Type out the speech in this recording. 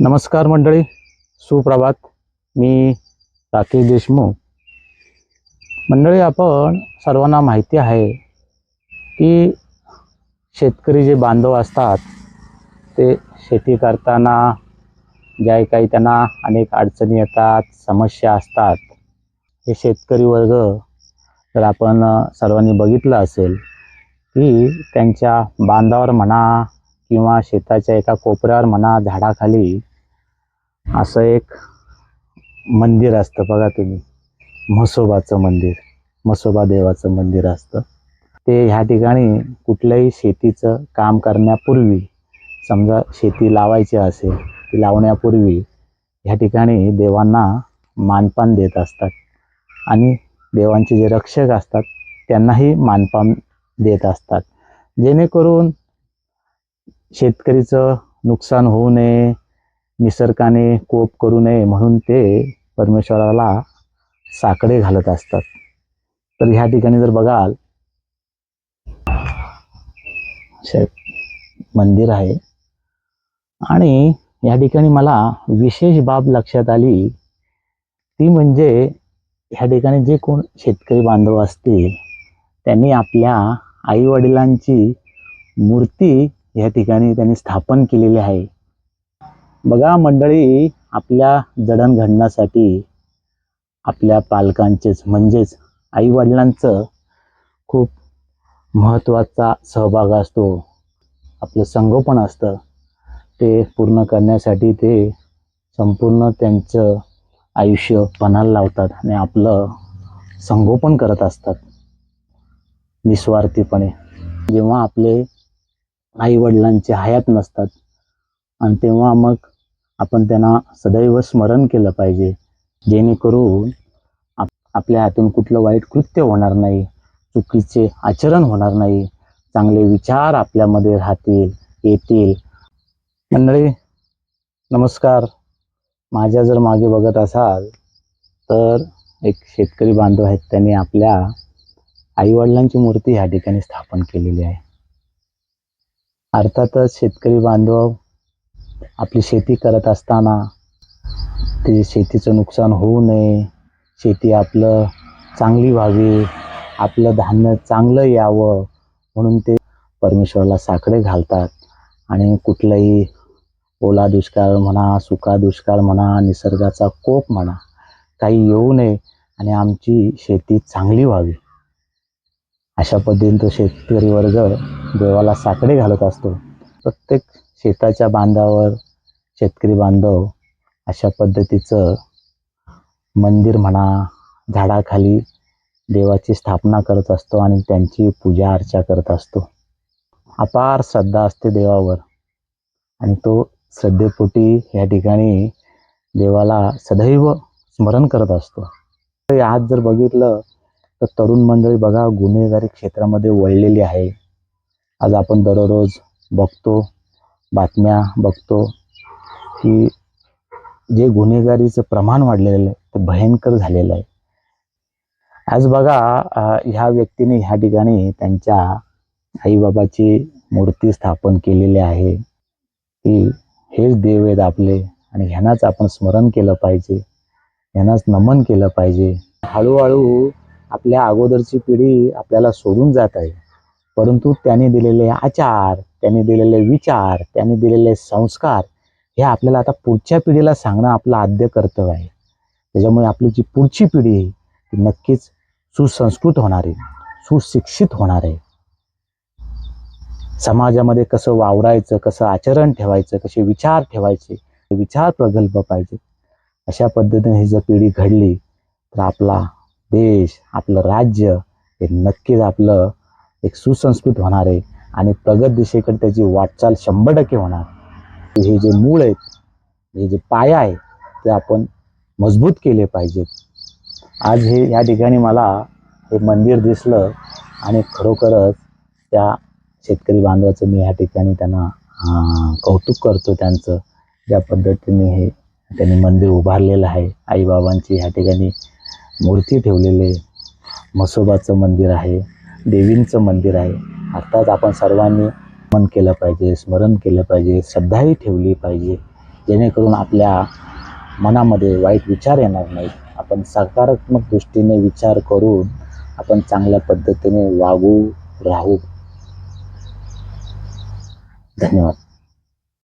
नमस्कार मंडळी सुप्रभात. मी राकेश देशमुख. मंडळी आपण सर्वांना माहिती आहे की शेतकरी जे बांधव असतात ते शेती करताना ज्या काही त्यांना अनेक अडचणी येतात समस्या असतात. हे शेतकरी वर्ग जर आपण सर्वांनी बघितलं असेल की त्यांच्या बांधावर म्हणा किंवा शेताच्या एका कोपऱ्यावर म्हणा झाडाखाली असं एक मंदिर असतं बघा तुम्ही. म्हसोबाचं मंदिर म्हसोबा देवाचं मंदिर असतं. ते ह्या ठिकाणी कुठल्याही शेतीचं काम करण्यापूर्वी समजा शेती लावायची असेल ती लावण्यापूर्वी ह्या ठिकाणी देवांना मानपान देत असतात. आणि देवांचे जे रक्षक असतात त्यांनाही मानपान देत असतात. जेणेकरून शेतकरीचं नुकसान होऊ नये निसर्गाने कोप करू नये म्हणून ते परमेश्वराला साकडे घालत असतात. तर ह्या ठिकाणी जर बघाल मंदिर आहे. आणि या ठिकाणी मला विशेष बाब लक्षात आली. ती म्हणजे ह्या ठिकाणी जे कोण शेतकरी बांधव असतील त्यांनी आपल्या आईवडिलांची मूर्ती या ठिकाणी त्यांनी स्थापन केलेली आहे. बघा मंडळी आपल्या जडणघडणासाठी आपल्या पालकांचेच म्हणजेच आईवडिलांचं खूप महत्त्वाचा सहभाग असतो. आपलं संगोपन असतं. ते पूर्ण करण्यासाठी ते संपूर्ण त्यांचं आयुष्य पणाला लावतात आणि आपलं संगोपन करत असतात. निस्वार्थीपणे. जेव्हा आपले आईवडिलांचे हयात नसतात आणि तेव्हा मग आपण त्यांना सदैव स्मरण केलं पाहिजे. जेणेकरून आप आपल्या हातून कुठलं वाईट कृत्य होणार नाही चुकीचे आचरण होणार नाही चांगले विचार आपल्यामध्ये राहतील येतील. मंडळी नमस्कार. माझ्या जर मागे बघत असाल तर एक शेतकरी बांधव आहेत त्यांनी आपल्या आईवडिलांची मूर्ती ह्या ठिकाणी स्थापन केलेली आहे. अर्थातच शेतकरी बांधव आपली शेती करत असताना ते शेतीचं नुकसान होऊ नये. शेती आपलं चांगली व्हावी. आपलं धान्य चांगलं यावं. म्हणून ते परमेश्वराला साकडे घालतात. आणि कुठलंही ओला दुष्काळ म्हणा सुका दुष्काळ म्हणा निसर्गाचा कोप म्हणा काही येऊ नये आणि आमची शेती चांगली व्हावी. अशा पद्धतीने तो शेतकरी वर्ग देवाला साकडे घालत असतो. प्रत्येक शेताच्या बांधावर शेतकरी बांधव अशा पद्धतीचं मंदिर म्हणा झाडाखाली देवाची स्थापना करत असतो आणि त्यांची पूजा अर्चा करत असतो. अपार श्रद्धा असते देवावर. आणि तो श्रद्धेपोटी या ठिकाणी देवाला सदैव स्मरण करत असतो. तरी आज जर बघितलं तर तरुण मंडळी बघा गुन्हेगारी क्षेत्रामध्ये वळलेली आहे. आज आपण दररोज बघतो बातम्या बघतो की जे गुन्हेगारीचं प्रमाण वाढलेलं आहे ते भयंकर झालेलं आहे. आज बघा ह्या व्यक्तीने ह्या ठिकाणी त्यांच्या आईबाबाची मूर्ती स्थापन केलेली आहे. की हेच देव आहेत आपले आणि ह्यांनाच आपण स्मरण केलं पाहिजे. ह्यांनाच नमन केलं पाहिजे. हळूहळू आपल्या अगोदरची पिढी आपल्याला सोडून जात आहे. परंतु त्यांनी दिलेले आचार त्यांनी दिलेले विचार त्यांनी दिलेले संस्कार हे आपल्याला आता पुढच्या पिढीला सांगणं आपलं आद्य कर्तव्य आहे. त्याच्यामुळे आपली जी पुढची पिढी आहे ती नक्कीच सुसंस्कृत होणार आहे सुशिक्षित होणार आहे. समाजामध्ये कसं वावरायचं कसं आचरण ठेवायचं कसे विचार ठेवायचे विचार प्रगल्भ पाहिजे अशा पद्धतीने ही जर पिढी घडली तर आपला देश आपलं राज्य हे नक्कीच आपलं एक सुसंस्कृत होणार आहे. आणि प्रगत दिशेकडे त्याची वाटचाल शंभर टक्के होणार. हे जे मूळ आहेत हे जे पाया आहे ते आपण मजबूत केले पाहिजेत. आज हे या ठिकाणी मला हे मंदिर दिसलं आणि खरोखरच त्या शेतकरी बांधवाचं मी ह्या ठिकाणी त्यांना कौतुक करतो त्यांचं. ज्या पद्धतीने हे त्यांनी मंदिर उभारलेलं आहे. आईबाबांची ह्या ठिकाणी मूर्ती ठेवलेली आहे. म्हसोबाचं मंदिर आहे. देवींचं मंदिर आहे. आत्ताच आपण सर्वांनी मन केलं पाहिजे स्मरण केलं पाहिजे श्रद्धाही ठेवली पाहिजे. जेणेकरून आपल्या मनामध्ये वाईट विचार येणार नाहीत. आपण सकारात्मक दृष्टीने विचार करून आपण चांगल्या पद्धतीने वागू राहू. धन्यवाद.